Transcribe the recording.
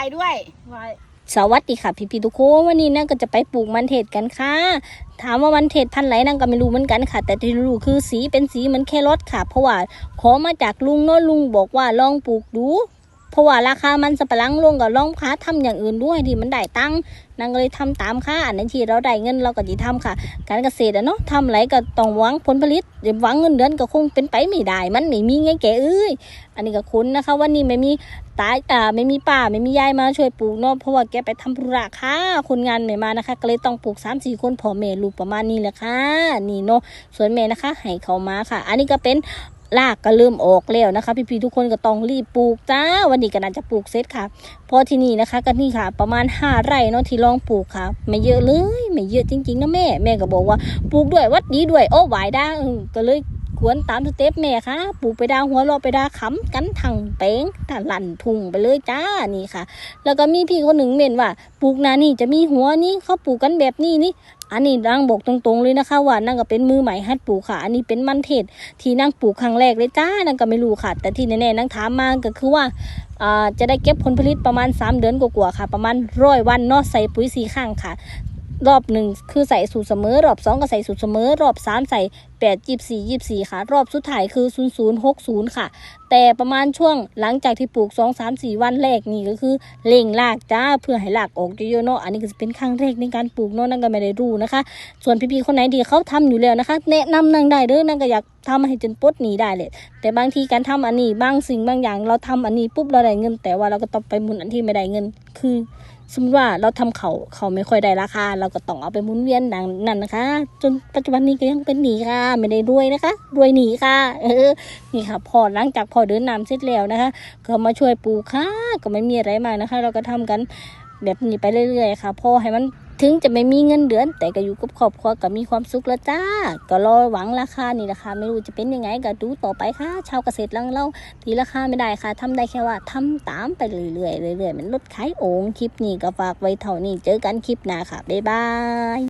ายด้วยไว้สวัสดีค่ะพี่พี่ๆทุกคนวันนี้นั่งก็จะไปปลูกมันเทศกันค่ะ ถามว่ามันเทศพันธุ์ไหนนั่งก็ไม่รู้เหมือนกันค่ะ แต่ที่รู้คือสีเป็นสีเหมือนแครอทค่ะ เพราะว่าขอมาจากลุงเนาะลุงบอกว่าลองปลูกดู เพราะว่าราคามันสับปะหลังลงก็ลองค้าทำอย่างอื่นด้วยที่มันได้ตังนางเลยทำตามค่ะอันนั้นที่เราได้เงินเราก็จะทำค่ะ การเกษตรอะเนาะทำไรก็ต้องหวังผลผลิตเดี๋ยวหวังเงินเดือนก็คงเป็นไปไม่ได้ มันไม่มีไงแกเอ้ยอันนี้ก็คุ้นนะคะวันนี้ไม่มีตายอ่าไม่มีป้าไม่มียายมาช่วยปลูกเนาะเพราะว่าแกไปทำธุระค่ะคนงานไม่มานะคะ ก็เลยต้องปลูกสามสี่คนพ่อแม่ลูกประมาณนี้แหละค่ะนี่เนาะส่วนแม่นะคะให้เขามาค่ะ อันนี้ก็เป็น ลากก็เริ่มออกแล้วนะคะ พี่ๆทุกคนก็ต้องรีบปลูกจ้า วันนี้ก็น่าจะปลูกเสร็จค่ะ พอที่นี่นะคะก็นี่ค่ะ ประมาณห้าไร่เนาะที่ลองปลูกค่ะ ไม่เยอะเลย ไม่เยอะจริงๆนะแม่ แม่ก็บอกว่าปลูกด้วยวัดดีด้วย โอ้หวายได้ก็เลย ควรตามสเต็ปแม่ค่ะปลูกไปดาวหัวราะไปดาขำกันทังเป้งถ้าลั่นทุ่งไปเลยจ้านี่ค่ะ แล้วก็มีพี่คนหนึ่งเมนว่าปลูกนานี่จะมีหัวนี่เขาปลูกกันแบบนี้นี่อันนี้นางบอกตรงๆเลยนะคะว่านั่งก็เป็นมือใหม่หัดปลูกค่ะ อันนี้เป็นมันเทศที่นั่งปลูกครั้งแรกเลยจ้านั่งก็ไม่รู้ค่ะ แต่ที่แน่ๆนั่งถามมาก็คือว่าจะได้เก็บผลผลิตประมาณ 3 เดือนกว่าๆค่ะ ประมาณร้อยวันนาะใส่ปุ๋ยสีข้างค่ะ รอบหนึ่งคือใส่สูตรเสมอ รอบสองก็ใส่สูตรเสมอ รอบสามใส่แปดยี่สี่ยี่สี่ค่ะ รอบสุดท้ายคือศูนย์ศูนย์หกศูนย์ค่ะ แต่ประมาณช่วงหลังจากที่ปลูกสองสามสี่วันแรกนี่ก็คือเล่งรากจ้าเพื่อให้รากออกเยอะๆเนาะอันนี้ก็จะเป็นครั้งแรกในการปลูกเนาะนั่นก็ไม่ได้รู้นะคะ ส่วนพี่ๆคนไหนดีเขาทำอยู่แล้วนะคะ แนะนำนั่งได้เด้อนั่งก็อยากทำให้จนปลดหนีได้เลย แต่บางทีการทำอันนี้บางสิ่งบางอย่าง เราทำอันนี้ปุ๊บเราได้เงิน แต่ว่าเราก็ต้องไปหมุนอันที่ไม่ได้เงิน คือ สมมติว่าเราทำเขาเขาไม่ค่อยได้ราคา เราก็ต้องเอาไปหมุนเวียนดังนั่นนะคะ จนปัจจุบันนี้ก็ยังเป็นหนีค่ะ ไม่ได้รวยนะคะรวยหนีค่ะ เออนี่ค่ะพอหลังจากพอเดินน้ำเสร็จแล้วนะคะ ก็มาช่วยปลูกค่ะก็ไม่มีอะไรมากนะคะ เราก็ทำกันแบบนี้ไปเรื่อยๆค่ะพอให้มัน ถึงจะไม่มีเงินเดือน แต่ก็อยู่กับครอบครัวก็มีความสุขแล้วจ้า ก็รอหวังราคานี่แหละค่ะไม่รู้จะเป็นยังไงก็ดูต่อไปค่ะ ชาวเกษตรลังเราตีราคาไม่ได้ค่ะทำได้แค่ว่าทำตามไปเรื่อยๆเรื่อยๆมันลดขายโอ่งคลิปนี้ก็ฝากไว้เท่านี้เจอกันคลิปหน้าค่ะบ๊ายบาย